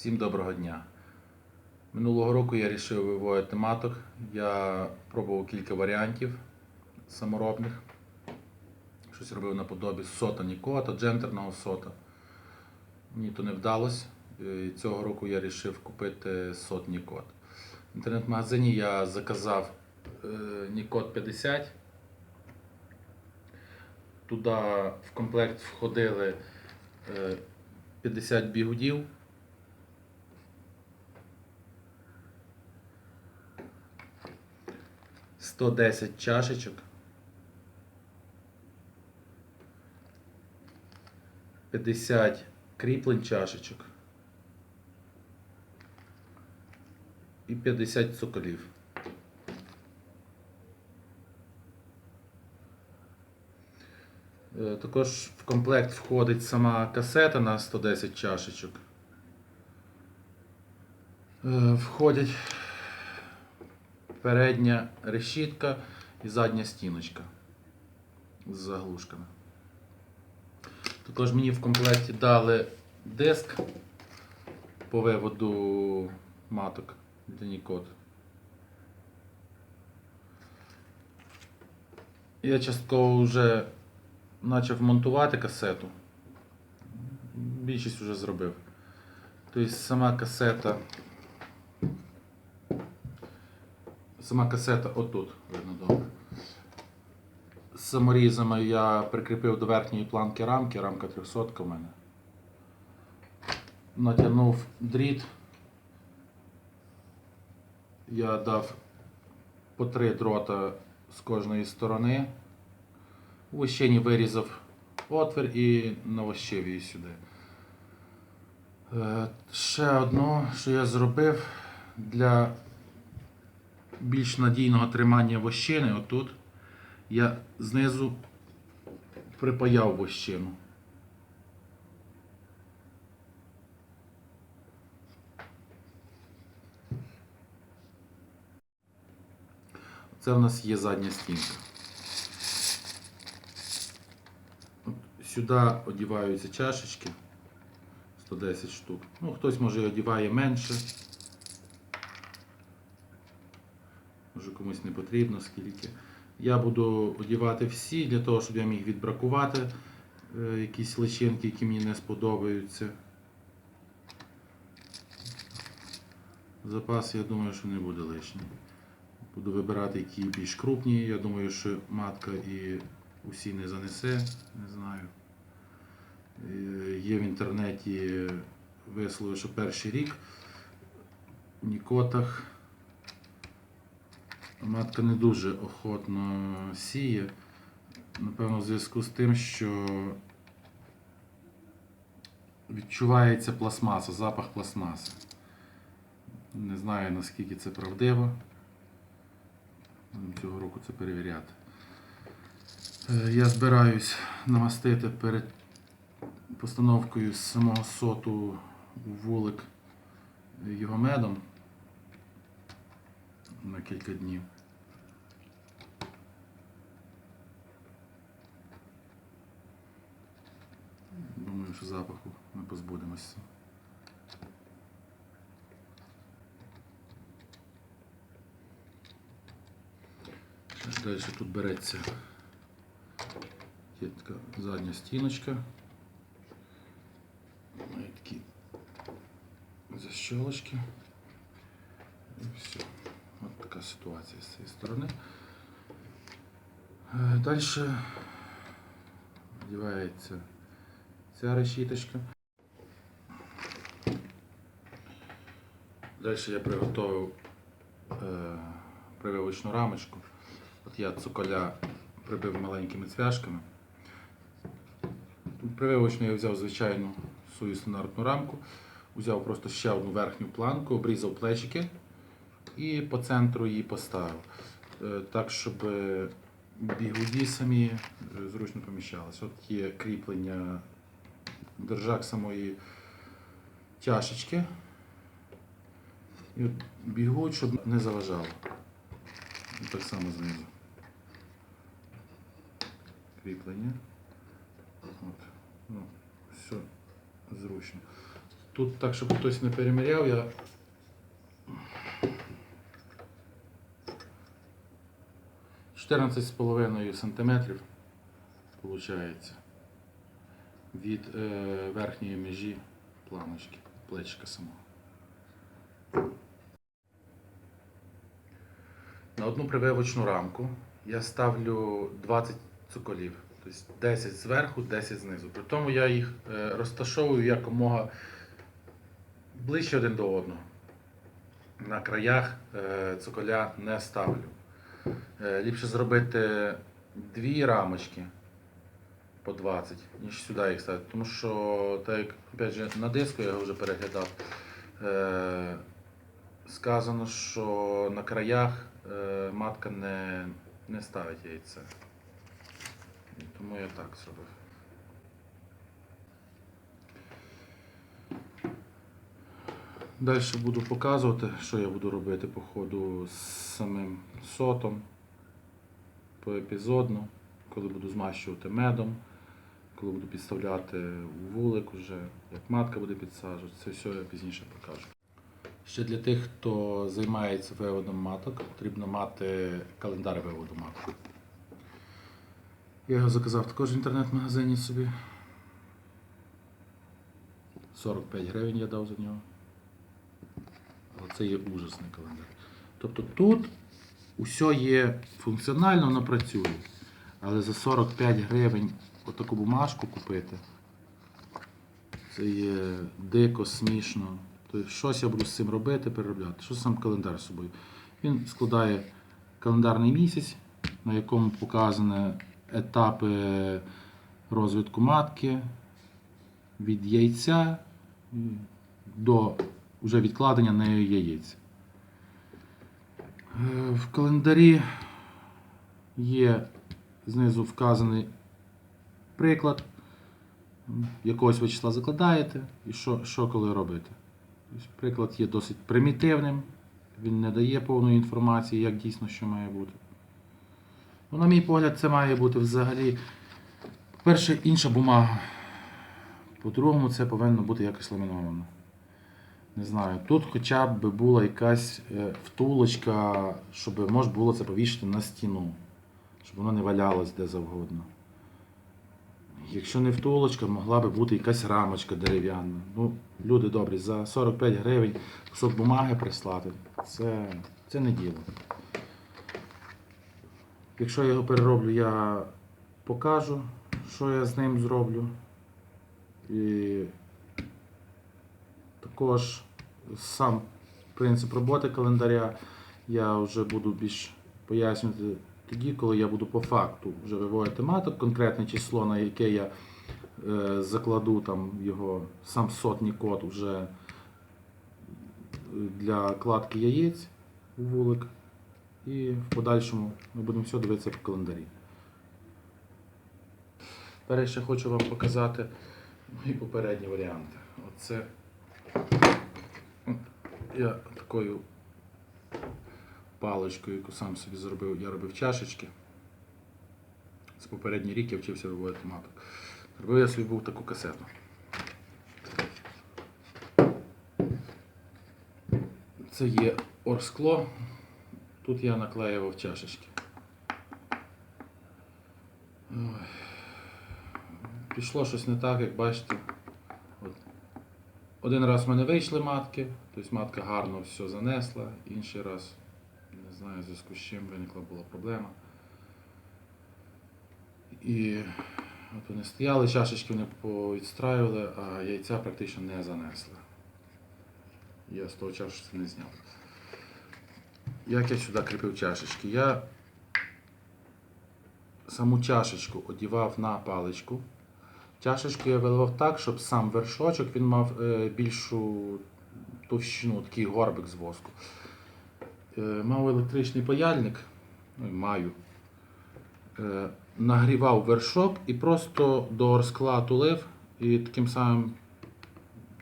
Всім доброго дня. Минулого року я вирішив виводити маток. Я пробував кілька варіантів саморобних. Щось робив наподобі сота Нікота, джентерного сота. Мені то не вдалося. І Цього року я вирішив купити сот Нікот. В інтернет-магазині я заказав е, Нікот 50. Туди в комплект входили е, 50 бігудів. Сто десять чашечок. П'ятдесят кріплень чашечок. І 50 цоколів. Е, Також в комплект входить сама касета на 110 чашечок. Е, Входять передня решітка і задня стіночка з заглушками. Також мені в комплекті дали диск по виводу маток для Нікот. Я частково вже почав монтувати касету. Більшість вже зробив. Тобто сама касета. Сама касета отут, видно добре. Саморізами я прикріпив до верхньої планки рамки, рамка 300 в мене. Натягнув дріт. Я дав по три дрота з кожної сторони. У вощині вирізав отвір і навощив її сюди. Е, Ще одно, що я зробив для більш надійного тримання вощини, отут, я знизу припаяв вощину. Це в нас є задня стінка. Сюди одіваються чашечки 110 штук. Ну, хтось може одіває менше. Може комусь не потрібно скільки. Я буду одівати всі для того, щоб я міг відбракувати е, якісь личинки, які мені не сподобаються. Запас, я думаю, що не буде лишній. Буду вибирати, які більш крупні. Я думаю, що матка і усі не занесе, не знаю. Е, Є в інтернеті вислови, що перший рік в Нікотах матка не дуже охотно сіє. Напевно, в зв'язку з тим, що відчувається пластмаса, запах пластмаси. Не знаю наскільки це правдиво. Цього року це перевіряти. Е, Я збираюсь намастити перед постановкою з самого соту вулик його медом на кілька днів. Думаю, що запаху ми позбудемося. Далі тут береться є така задня стіночка. Має такі защолочки. І все. От така ситуація з цієї сторони. Далі одягається ця решіточка. Далі я приготував е, прививочну рамочку. От я цуколя прибив маленькими цвяшками. Прививочну я взяв звичайну свою стандартну рамку, взяв просто ще одну верхню планку, обрізав плечики і по центру її поставив. Е, Так, щоб бігуді самі е, зручно поміщалися. От є кріплення держак самої чашечки. І от бігуть, щоб не заважало. І так само знизу. Кріплення. От. Ну, все зручно. Тут так, щоб хтось не переміряв, я. Чотирнадцять з половиною сантиметрів виходить від е, верхньої межі планочки, плечика самого. На одну прививочну рамку я ставлю 20 цоколів, тобто 10 зверху, 10 знизу. При тому я їх е, розташовую якомога ближче один до одного. На краях е, цоколя не ставлю. Е, Ліпше зробити дві рамочки по 20, ніж сюди їх ставити. Тому що, так як опять же, на диску я його вже переглядав, е, сказано, що на краях е, матка не, не ставить яйце. Тому я так зробив. Далі буду показувати, що я буду робити по ходу з самим сотом поепізодно, коли буду змащувати медом, коли буду підставляти вулик уже, як матка буде підсаджувати, це все я пізніше покажу. Ще для тих, хто займається виводом маток, потрібно мати календар виводу маток. Я його заказав також в інтернет-магазині собі. 45 гривень я дав за нього. Це є ужасний календар. Тобто тут усе є функціонально, воно працює. Але за 45 гривень отаку бумажку купити. Це є дико, смішно. Тобто щось я буду з цим робити, переробляти. Що сам календар з собою? Він складає календарний місяць, на якому показані етапи розвитку матки від яйця до вже відкладення нею яєць. Е, В календарі є знизу вказаний приклад, якогось ви числа закладаєте і що, що коли робити. Приклад є досить примітивним, він не дає повної інформації, як дійсно що має бути. Ну, на мій погляд, це має бути взагалі, по-перше, інша бумага. По-другому, це повинно бути якось ламіновано. Не знаю, тут хоча б була якась е, втулочка, щоб можна було це повішати на стіну, щоб воно не валялось де завгодно. Якщо не втулочка, могла би бути якась рамочка дерев'яна. Ну, люди добрі, за 45 гривень кусок бумаги прислати. Це, це не діло. Якщо я його перероблю, я покажу, що я з ним зроблю. І також сам принцип роботи календаря я вже буду більш пояснювати тоді, коли я буду по факту вже виводити маток, конкретне число, на яке я е, закладу там його сам сотні код вже для кладки яєць у вулик. І в подальшому ми будемо все дивитися по календарі. Тепер я ще хочу вам показати мої попередні варіанти. Оце я такою паличкою, яку сам собі зробив, я робив чашечки. З попередній рік я вчився виводити маток. Зробив я собі був таку касету. Це є орскло. Тут я наклеював чашечки. Пішло щось не так, як бачите. Один раз в мене вийшли матки, тобто матка гарно все занесла, інший раз, не знаю, в зв'язку з чим виникла була проблема. І от вони стояли, чашечки вони повідстраювали, а яйця практично не занесли. Я з того чашечки не зняв. Як я сюди кріпив чашечки? Я саму чашечку одівав на паличку. Чашечку я виливав так, щоб сам вершочок він мав е, більшу товщину, такий горбик з воску. Е, мав електричний паяльник, ну маю. Е, нагрівав вершок і просто до скла тулив, і таким самим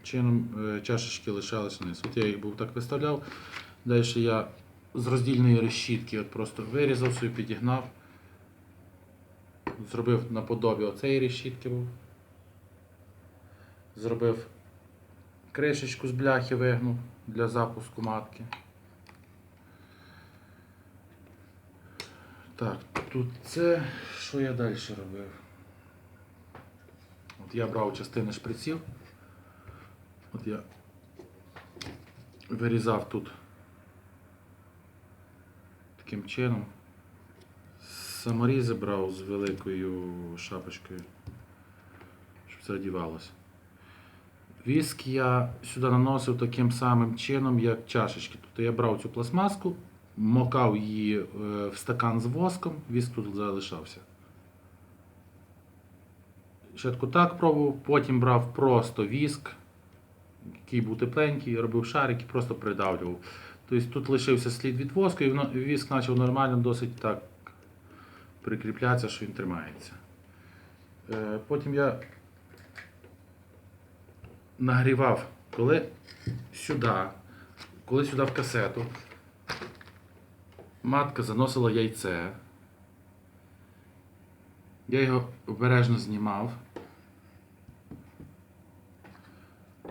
чином чашечки лишались вниз. От я їх був так виставляв. Далі я з роздільної решітки от просто вирізав собі, підігнав. Зробив наподобі оцеї решітки був. Зробив Кришечку з бляхи вигнув для запуску матки. Так, тут це. Що я далі робив? От я брав частини шприців. От я вирізав тут таким чином. Саморізи брав з великою шапочкою, щоб це одівалося. Віск я сюди наносив таким самим чином, як чашечки. Тобто я брав цю пластмаску, мокав її е, в стакан з воском, віск тут залишався. Спочатку так пробував, потім брав просто віск, який був тепленький, робив шарик і просто придавлював. Тобто тут лишився слід від воску, і віск почав нормально досить так прикріплятися, що він тримається. Е, Потім я нагрівав, коли сюди, коли сюди в касету, матка заносила яйце. Я його обережно знімав.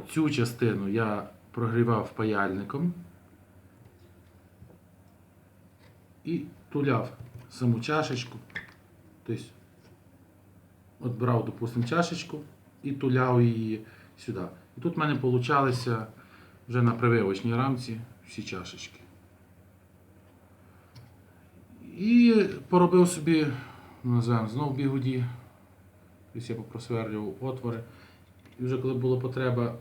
Цю частину я прогрівав паяльником і туляв саму чашечку. Тобто, от брав, допустимо, чашечку і туляв її сюди. І тут в мене получалися вже на прививочній рамці всі чашечки. І поробив собі, називаємо, знов бігуді. Тобто я попросверлював отвори. І вже коли була потреба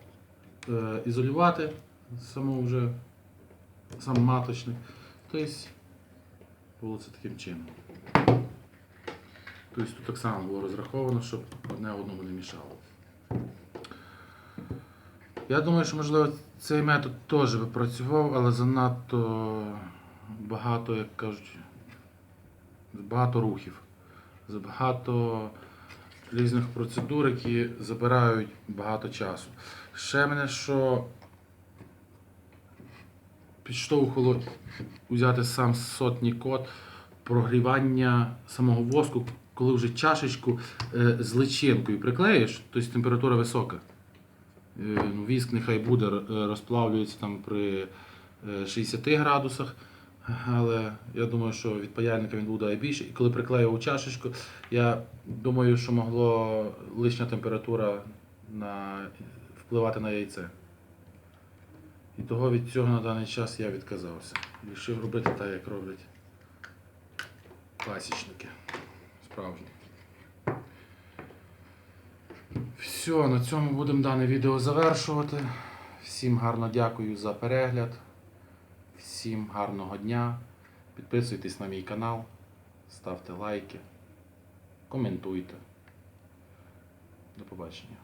е, ізолювати саму вже сам маточник, тобто було це таким чином. Тобто тут так само було розраховано, щоб одне одному не мішало. Я думаю, що можливо цей метод теж би працював, але занадто багато, як кажуть, багато рухів, багато різних процедур, які забирають багато часу. Ще мене що підштовхувало взяти сам сотній код прогрівання самого воску, коли вже чашечку е, з личинкою приклеїш, тобто температура висока. Е, ну, Віск нехай буде е, розплавлюється там при е, 60 градусах, але я думаю, що від паяльника він буде більше. І коли приклеював чашечку, я думаю, що могло лишня температура на, впливати на яйце. І того від цього на даний час я відказався. Рішив робити так, як роблять пасічники. Справжні. Все, на цьому будемо дане відео завершувати. Всім гарно дякую за перегляд. Всім гарного дня. Підписуйтесь на мій канал, ставте лайки, коментуйте. До побачення.